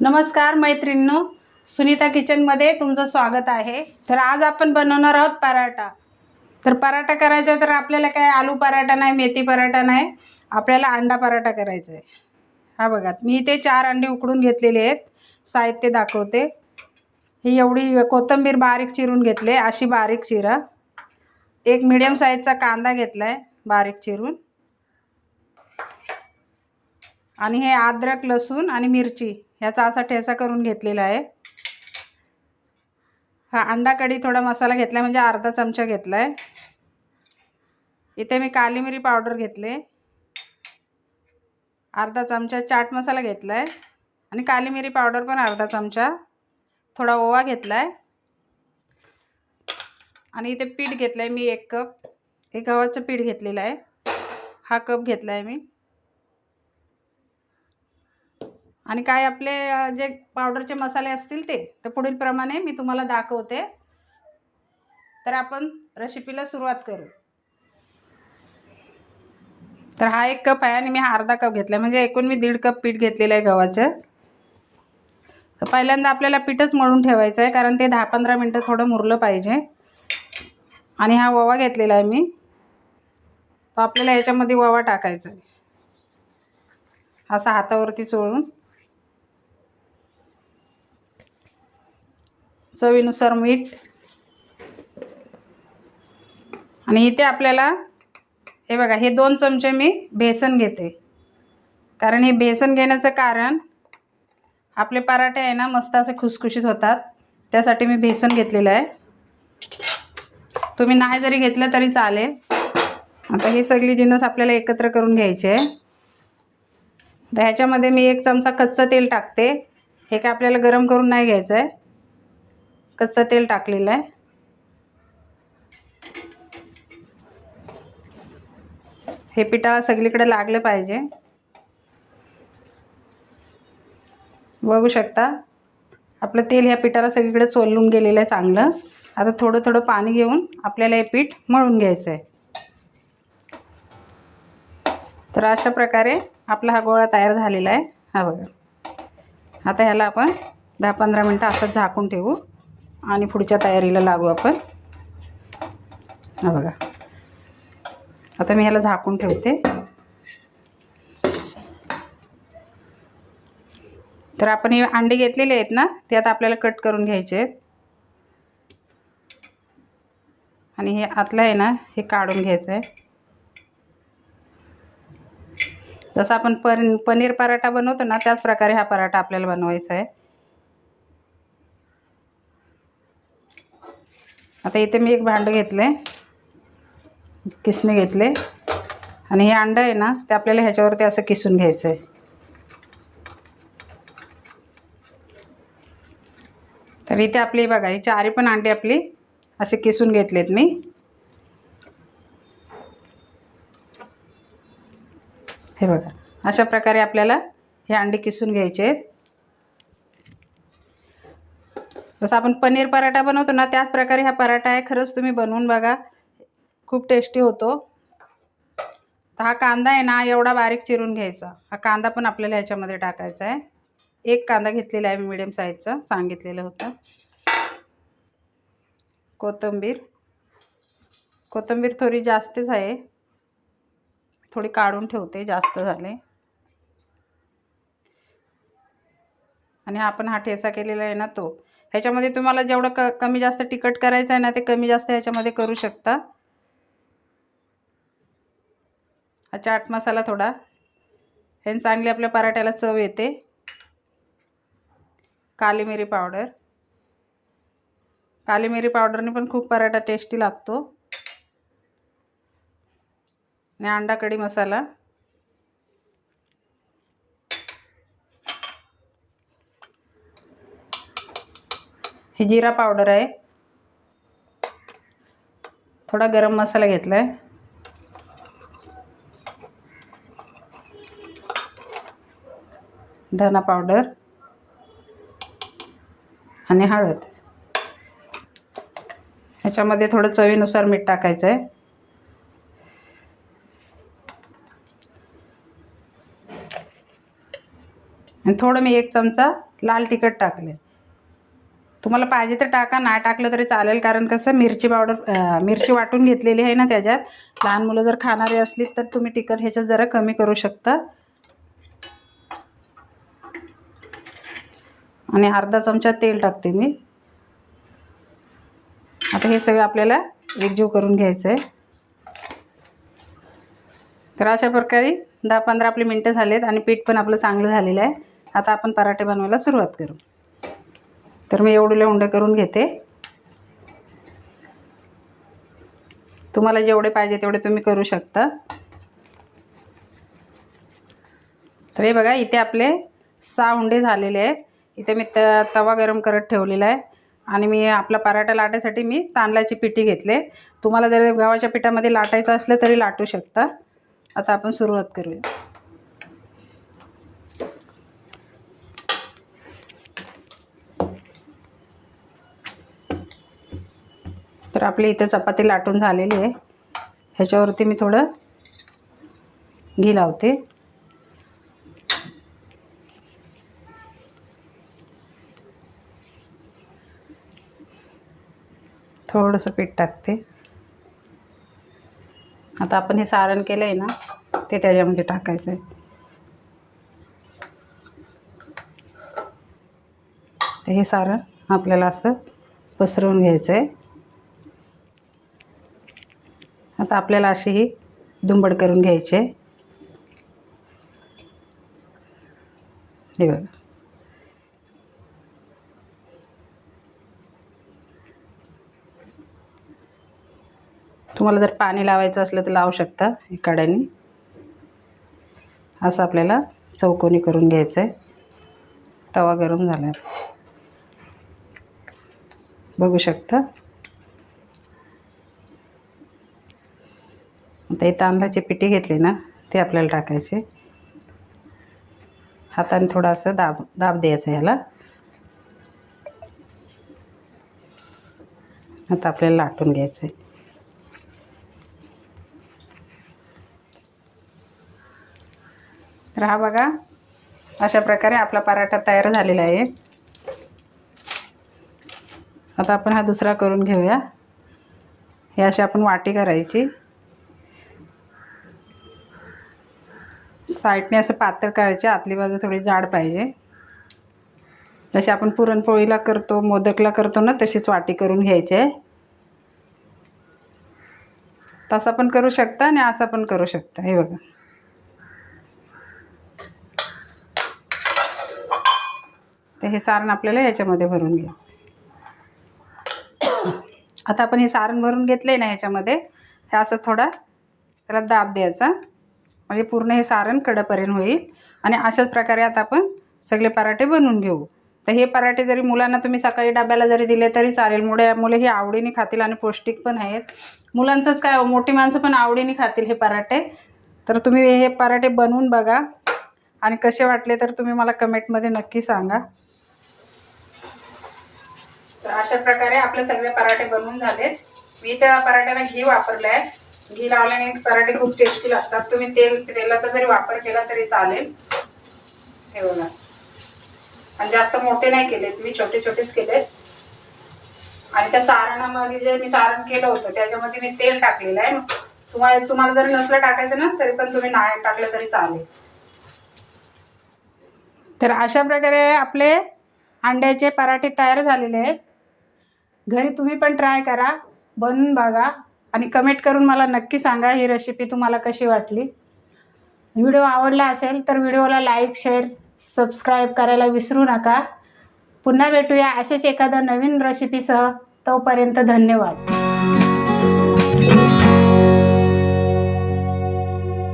नमस्कार मैत्रिणींनो सुनीता किचनमध्ये तुमचं स्वागत आहे. तर आज आपण बनवणार आहोत पराठा. तर पराठा करायचा तर आपल्याला काय आलू पराठा नाही मेथी पराठा नाही आपल्याला अंडा पराठा करायचा आहे. हा बघा मी इथे चार अंडे उकडून घेतलेले आहेत. साहित्य दाखवते. ही एवढी कोथिंबीर बारीक चिरून घेतले अशी बारीक चिरा. एक मिडियम साईजचा कांदा घेतला आहे बारीक चिरून. आणि हे अद्रक लसूण आणि मिरची. ह्याचा असा ठेचा करून घेतलेला आहे. हा अंडा कढी थोडा मसाला घेतला आहे म्हणजे अर्धा चमचा घेतला आहे इथे मी काली मिरी पावडर घेतले. अर्धा चमचा चाट मसाला घेतला आहे आणि काली मिरी पावडर पण अर्धा चमचा. थोडा ओवा घेतला आहे आणि इथे पीठ घेतलं आहे मी एक कप. हे गव्हाचं पीठ घेतलेलं आहे. हा कप घेतला आहे मी. आणि काय आपले जे पावडरचे मसाले असतील ते तर पुढील प्रमाणे मी तुम्हाला दाखवते. तर आपण रेसिपीला सुरुवात करू. तर हा एक कप आहे आणि मी हा अर्धा कप घेतला म्हणजे एकूण मी दीड कप पीठ घेतलेलं आहे गव्हाचं. तर पहिल्यांदा आपल्याला पीठच मळून ठेवायचं आहे कारण ते दहा पंधरा मिनटं थोडं मुरलं पाहिजे. आणि हा ओवा घेतलेला आहे मी. तर आपल्याला याच्यामध्ये ओवा टाकायचा आहे. असा हातावरती चोळून. चवीनुसार मीठ. आणि इथे आपल्याला हे बघा हे दोन चमचे मी बेसन घेते. कारण हे बेसन घेण्याचं कारण आपले पराठे आहे ना मस्त असे खुसखुशीत होतात. त्यासाठी मी बेसन घेतलेलं आहे. तुम्ही नाही जरी घेतलं तरी चालेल. आता हे सगळी जिन्नस आपल्याला एकत्र करून घ्यायचे आहे. तर ह्याच्यामध्ये मी एक चमचा कच्चं तेल टाकते. हे काय आपल्याला गरम करून नाही घ्यायचं आहे. कच्चं तेल टाकलेलं आहे. हे पिठाला सगळीकडे लागलं पाहिजे. बघू शकता आपलं तेल ह्या पिठाला सगळीकडे चोलून गेलेलं आहे चांगलं. आता थोडं थोडं पाणी घेऊन आपल्याला हे पीठ मळून घ्यायचं आहे तर अशा प्रकारे आपला हा गोळा तयार झालेला आहे. हा बघा. आता ह्याला आपण दहा पंधरा मिनटं असंच झाकून ठेवू. आणि पुढच्या तयारीला लागू आपण. हा बघा. आता मी ह्याला झाकून ठेवते. तर आपण हे अंडे घेतलेले आहेत ना ते आता आपल्याला कट करून घ्यायचे आहेत. आणि हे आतलं आहे ना हे काढून घ्यायचं आहे. जसं आपण पण पनीर पराठा बनवतो ना त्याच प्रकारे हा पराठा आपल्याला बनवायचा आहे. आता इथे मी एक भांडं घेतलं आहे किसणे घेतले. आणि हे अंडं आहे ना ते आपल्याला ह्याच्यावरती असं किसून घ्यायचं आहे तर इथे आपली बघा ही चारी पण अंडी आपली असे किसून घेतलेत मी. हे बघा अशा प्रकारे आपल्याला हे अंडी किसून घ्यायचे आहेत. जसं आपण पनीर पराठा बनवतो ना त्याच प्रकारे हा पराठा आहे. खरंच तुम्ही बनवून बघा. खूप टेस्टी होतो. तर हा कांदा आहे ना एवढा बारीक चिरून घ्यायचा. हा कांदा पण आपल्याला ह्याच्यामध्ये टाकायचा आहे. एक कांदा घेतलेला आहे मी मिडियम साईजचा सांगितलेलं होतं. कोथिंबीर. कोथिंबीर थोडी जास्तच आहे. थोडी काढून ठेवते जास्त झाले. आणि हा आपण हा ठेचा केलेला आहे ना तो. ह्याच्यामध्ये तुम्हाला जेवढं क कमी जास्त तिखट करायचं आहे ना ते कमी जास्त ह्याच्यामध्ये करू शकता. हा चाट मसाला थोडा. ह्याने चांगली आपल्या पराठ्याला चव येते. काली मिरी पावडर. काली मिरी पावडरने पण खूप पराठा टेस्टी लागतो. आणि अंडा कढी मसाला. ही जिरा पावडर आहे. थोडा गरम मसाला घेतला आहे धना पावडर आणि हळद. ह्याच्यामध्ये थोडं चवीनुसार मीठ टाकायचं आहे आणि थोडं मी एक चमचा लाल तिखट टाकले तुम्हाला पाहिजे तर टाका नाही टाकलं तरी चालेल कारण कसं मिरची पावडर मिरची वाटून घेतलेली आहे ना त्याच्यात. लहान मुलं जर खाणारी असली तर तुम्ही तिखट ह्याच्यात जरा कमी करू शकता. आणि अर्धा चमचा तेल टाकते मी. आता हे सगळं आपल्याला एकजीव करून घ्यायचं आहे तर अशा प्रकारे दहा पंधरा आपले मिनटं झालेत आणि पीठ पण आपलं चांगलं झालेलं आहे. आता आपण पराठे बनवायला सुरुवात करू. तर मी एवढे उंडे करून घेते. तुम्हाला जेवढे पाहिजे तेवढे तुम्ही करू शकता. तर हे बघा इथे आपले सहा उंडे झालेले आहेत. इथे मी त तवा गरम करत ठेवलेला आहे. आणि मी आपला पराठा लाटायसाठी मी तांदळाची पिठी घेतले. तुम्हाला जर गव्हाच्या पिठामध्ये लाटायचं असलं तरी लाटू शकता. आता आपण सुरुवात करूया. तर आपली इथे चपाती लाटून झालेली आहे. ह्याच्यावरती मी थोडं घी लावते. थोडंसं पीठ टाकते. आता आपण हे सारण केलं आहे ना ते त्याच्यामध्ये टाकायचं आहे तर हे सारण आपल्याला असं पसरवून घ्यायचं आहे आता आपल्याला अशी ही दुंबड करून घ्यायची आहे. हे बघा. तुम्हाला जर पाणी लावायचं असलं तर लावू शकता कड्याने असं आपल्याला चौकोनी करून घ्यायचं आहे तवा गरम झाला. बघू शकता. आता हे तांदळाची पिठी घेतली ना ते आपल्याला टाकायचे. हाताने थोडंसं दाब दाब द्यायचं ह्याला. आता आपल्याला लाटून घ्यायचं आहे तर हा बघा अशा प्रकारे आपला पराठा तयार झालेला आहे. आता आपण हा दुसरा करून घेऊया. हे अशी आपण वाटी करायची. साईडने असं पातळ करायचे आतली बाजू थोडी जाड पाहिजे. जशी आपण पुरणपोळीला करतो मोदकला करतो ना तशीच वाटी करून घ्यायची आहे. तसा पण करू शकता आणि असा पण करू शकता हे बघा. तर हे सारण आपल्याला ह्याच्यामध्ये भरून घ्यायचं आता आपण हे सारण भरून घेतलं आहे ना ह्याच्यामध्ये हे असं थोडा त्याला दाब द्यायचा. म्हणजे पूर्ण हे सारण कडपर्यंत होईल. आणि अशाच प्रकारे आता आपण सगळे पराठे बनवून घेऊ. तर हे पराठे जरी मुलांना तुम्ही सकाळी डब्याला जरी दिले तरी चालेल. मुळे मुले हे आवडीने खातील आणि पौष्टिक पण आहेत. मुलांचंच काय हो, मोठी माणसं पण आवडीने खातील हे पराठे. तर तुम्ही हे पराठे बनवून बघा. आणि कसे वाटले तर तुम्ही मला कमेंटमध्ये नक्की सांगा. तर अशा प्रकारे आपले सगळे पराठे बनवून झालेत. मी त्या पराठ्याला घी वापरलं आहे घी लावल्याने पराठे खूप टेस्टी लागतात. तुम्ही तेल तेलाचा जरी वापर केला तरी चालेल. हे बघा. आणि जास्त मोठे नाही केलेत मी छोटे छोटेच केलेत. आणि त्या सारणामध्ये जे मी सारण केलं होतं त्याच्यामध्ये मी तेल टाकलेलं आहे. तुम्हाला तुम्हाला जरी नसलं टाकायचं ना तरी पण तुम्ही नाही टाकलं तरी चालेल. तर अशा प्रकारे आपले अंड्याचे पराठे तयार झालेले आहेत. घरी तुम्ही पण ट्राय करा. बनवून बघा. आणि कमेंट करून मला नक्की सांगा ही रेसिपी तुम्हाला कशी वाटली. व्हिडिओ आवडला असेल तर व्हिडिओला लाईक शेअर सबस्क्राईब करायला विसरू नका. पुन्हा भेटूया असेच एखाद्या नवीन रेसिपीसह तोपर्यंत धन्यवाद.